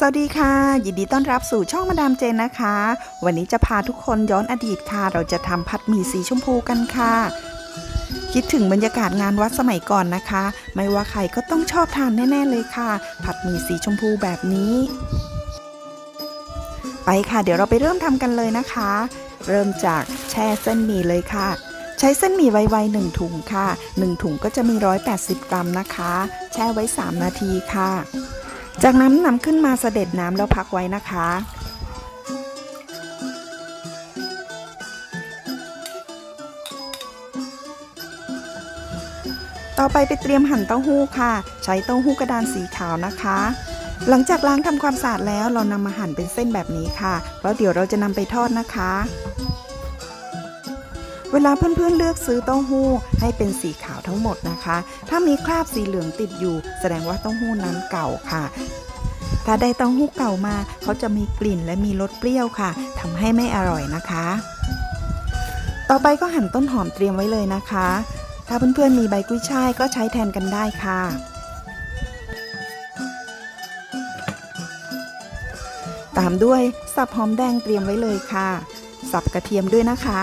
สวัสดีค่ะ ยินดีต้อนรับสู่ช่องมาดามเจนนะคะ วันนี้จะพาทุกคนย้อนอดีตค่ะ เราจะทำผัดหมี่สีชมพูกันค่ะ คิดถึงบรรยากาศงานวัดสมัยก่อนนะคะ ไม่ว่าใครก็ต้องชอบทานแน่ ๆ เลยค่ะ ผัดหมี่สีชมพูแบบนี้ ไปค่ะเดี๋ยวเราไปเริ่มทำกันเลยนะคะ เริ่มจากแช่เส้นหมี่เลยค่ะ ใช้เส้นหมี่ไวๆ1ถุงค่ะ1ถุงก็จะมี 180 กรัมนะคะ แช่ไว้ 3 นาทีค่ะ จากนั้นนำขึ้นมาเสด็จน้ำแล้วพักไว้นะคะ ต่อไปไปเตรียมหั่นเต้าหู้ค่ะ ใช้เต้าหู้กระดานสีขาวนะคะ หลังจากล้างทำความสะอาดแล้วเรานำมาหั่นเป็นเส้นแบบนี้ค่ะ เพราะเดี๋ยวเราจะนำไปทอดนะคะ เวลาเพื่อนๆเลือกซื้อเต้าหู้ให้เป็นสีขาวทั้งหมดนะคะ ถ้ามีคราบสีเหลืองติดอยู่ แสดงว่าเต้าหู้นั้นเก่าค่ะ ถ้าได้เต้าหู้เก่ามาเขาจะมีกลิ่นและมีรสเปรี้ยวค่ะทำให้ไม่อร่อยนะคะ ต่อไปก็หั่นต้นหอมเตรียมไว้เลยนะคะ ถ้าเพื่อนๆมีใบกุ้ยช่ายก็ใช้แทนกันได้ค่ะตามด้วยสับหอมแดงเตรียมไว้เลยค่ะ สับกระเทียมด้วยนะคะ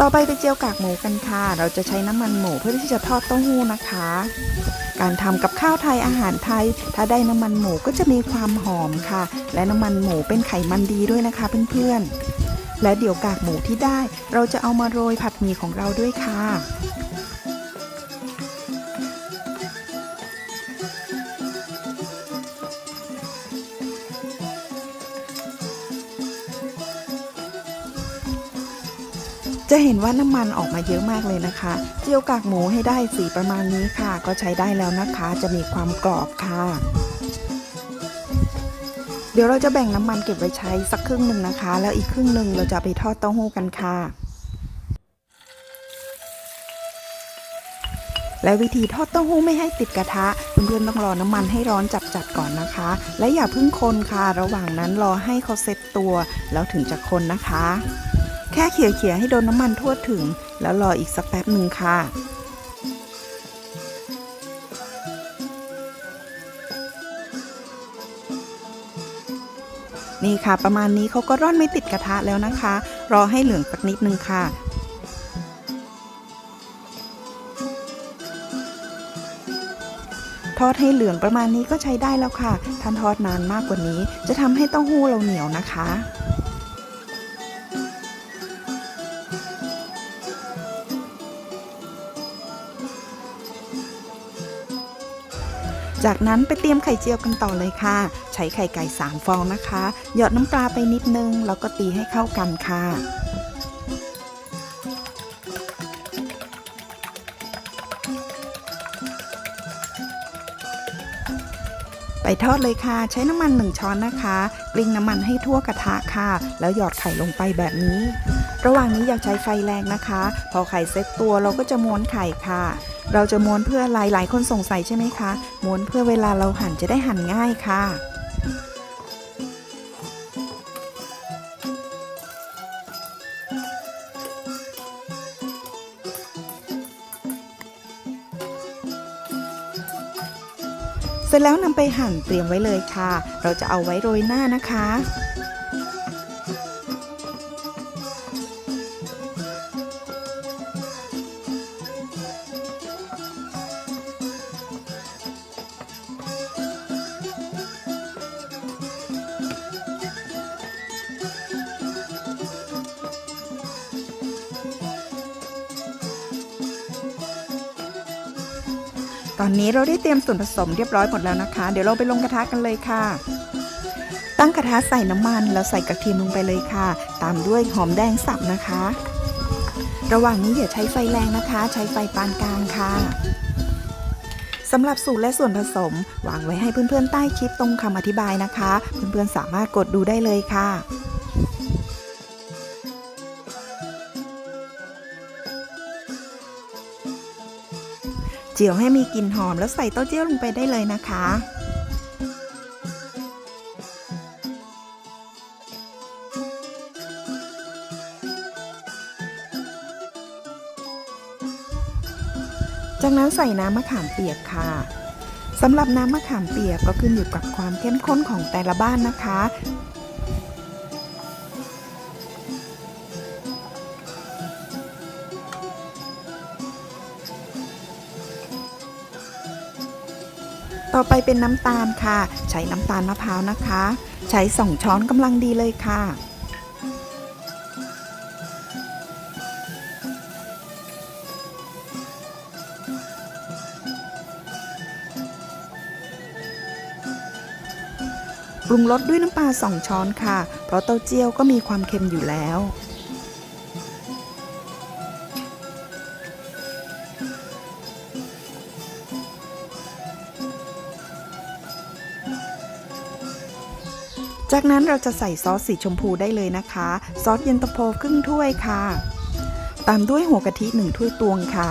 ต่อไปไปเจียวกากหมูกันค่ะ เราจะใช้น้ำมันหมูเพื่อที่จะทอดเต้าหู้นะคะ การทำกับข้าวไทยอาหารไทย ถ้าได้น้ำมันหมูก็จะมีความหอมค่ะ และน้ำมันหมูเป็นไขมันดีด้วยนะคะเพื่อนๆ และเดี๋ยวกากหมูที่ได้ เราจะเอามาโรยผัดหมี่ของเราด้วยค่ะ จะเห็นว่าน้ำมันออกมาเยอะมากเลยนะคะ เจียวกากหมูให้ได้สีประมาณนี้ค่ะ ก็ใช้ได้แล้วนะคะ จะมีความกรอบค่ะ เดี๋ยวเราจะแบ่งน้ำมันเก็บไว้ใช้สักครึ่งหนึ่งนะคะ แล้วอีกครึ่งหนึ่งเราจะไปทอดเต้าหู้กันค่ะและวิธีทอดเต้าหู้ไม่ให้ติดกระทะเพื่อนๆต้องรอน้ำมันให้ร้อนจัดๆก่อนนะคะ และอย่าเพิ่งคนค่ะ ระหว่างนั้นรอให้เขาเซ็ตตัว แล้วถึงจะคนนะคะ แค่เขี่ยๆให้โดนน้ำมันทั่วถึง แล้วรออีกสักแป๊บหนึ่งค่ะ นี่ค่ะประมาณนี้เขาก็ร่อนไม่ติดกระทะแล้วนะคะ รอให้เหลืองสักนิดนึงค่ะทอดให้เหลืองประมาณนี้ก็ใช้ได้แล้วค่ะท่านทอดนานมากกว่านี้ จะทำให้เต้าหู้เราเหนียวนะคะ จากนั้นไปเตรียมไข่เจียวกันต่อเลยค่ะ ใช้ไข่ไก่ 3 ฟองนะคะ หยอดน้ำปลาไปนิดนึง แล้วก็ตีให้เข้ากันค่ะไปทอดเลยค่ะ ใช้น้ำมัน1ช้อนนะคะ กลิ้งน้ำมันให้ทั่วกระทะค่ะ แล้วหยอดไข่ลงไปแบบนี้ ระหว่างนี้อย่าใช้ไฟแรงนะคะ พอไข่เซ็ตตัวเราก็จะม้วนไข่ค่ะ เราจะม้วนเพื่ออะไรหลายคนสงสัยใช่ไหมคะ ม้วนเพื่อเวลาเราหั่นจะได้หั่นง่ายค่ะเสร็จแล้วนำไปหั่นเตรียมไว้เลยค่ะ เราจะเอาไว้โรยหน้านะคะ ตอนนี้เราได้เตรียมส่วนผสมเรียบร้อยหมดแล้วนะคะ เดี๋ยวเราไปลงกระทะกันเลยค่ะ ตั้งกระทะใส่น้ำมันแล้วใส่กระเทียมลงไปเลยค่ะ ตามด้วยหอมแดงสับนะคะ ระหว่างนี้อย่าใช้ไฟแรงนะคะ ใช้ไฟปานกลางค่ะสำหรับสูตรและส่วนผสมวางไว้ให้เพื่อนๆใต้คลิปตรงคำอธิบายนะคะ เพื่อนๆสามารถกดดูได้เลยค่ะ เจียวให้มีกลิ่นหอมแล้วใส่เต้าเจี้ยวลงไปได้เลยนะคะ จากนั้นใส่น้ำมะขามเปียกค่ะสำหรับน้ำมะขามเปียกก็ขึ้นอยู่กับความเข้มข้นของแต่ละบ้านนะคะ ต่อไปเป็นน้ำตาลค่ะ ใช้น้ำตาลมะพร้าวนะคะ ใช้สองช้อนกำลังดีเลยค่ะปรุงรสด้วยน้ำปลาสองช้อนค่ะ เพราะเต้าเจี้ยวก็มีความเค็มอยู่แล้ว จากนั้นเราจะใส่ซอสสีชมพูได้เลยนะคะ ซอสเย็นตาโฟครึ่งถ้วยค่ะ ตามด้วยหัวกะทิหนึ่งถ้วยตวงค่ะ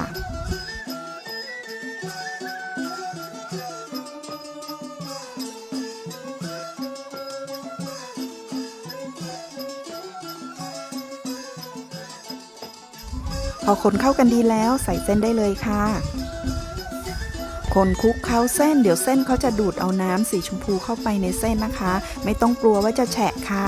พอคนเข้ากันดีแล้วใส่เส้นได้เลยค่ะ คนคลุกเข้าเส้น เดี๋ยวเส้นเขาจะดูดเอาน้ำสีชมพูเข้าไปในเส้นนะคะ ไม่ต้องกลัวว่าจะแฉะค่ะ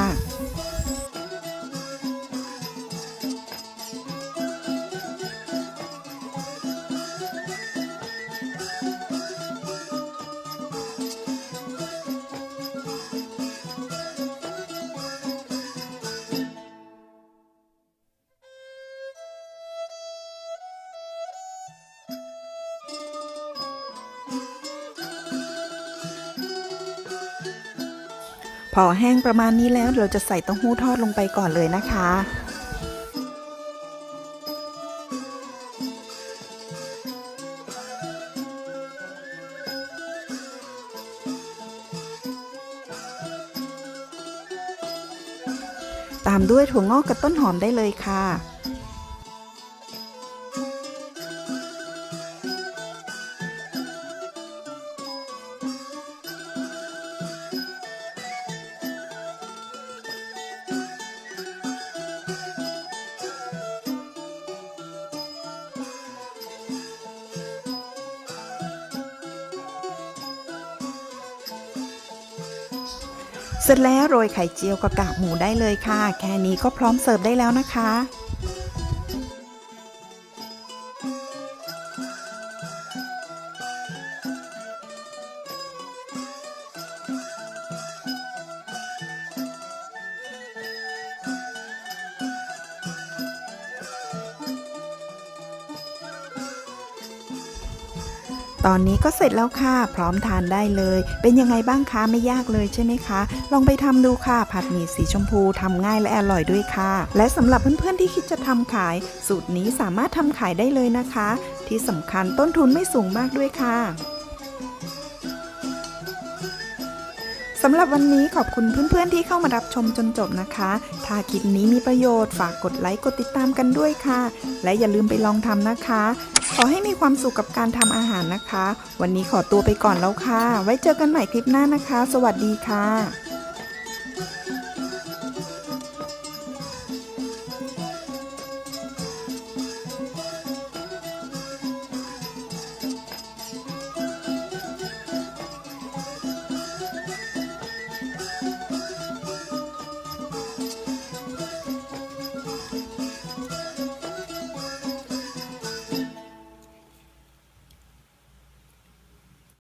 พอแห้งประมาณนี้แล้วเราจะใส่เต้าหู้ทอดลงไปก่อนเลยนะคะ ตามด้วยถั่วงอกกับต้นหอมได้เลยค่ะ เสร็จแล้วโรยไข่เจียวกับกากหมูได้เลยค่ะ แค่นี้ก็พร้อมเสิร์ฟได้แล้วนะคะ ตอนนี้ก็เสร็จแล้วค่ะ พร้อมทานได้เลย เป็นยังไงบ้างคะไม่ยากเลยใช่ไหมคะ ลองไปทำดูค่ะ ผัดหมี่สีชมพูทำง่ายและอร่อยด้วยค่ะ และสำหรับเพื่อนๆที่คิดจะทำขาย สูตรนี้สามารถทำขายได้เลยนะคะ ที่สำคัญต้นทุนไม่สูงมากด้วยค่ะสำหรับวันนี้ขอบคุณเพื่อนๆที่เข้ามารับชมจนจบนะคะ ถ้าคลิปนี้มีประโยชน์ฝากกดไลค์กดติดตามกันด้วยค่ะ และอย่าลืมไปลองทำนะคะ อให้มีความสุขกับการทำอาหารนะคะ วันนี้ขอตัวไปก่อนแล้วค่ะ ไว้เจอกันใหม่คลิปหน้านะคะ สวัสดีค่ะ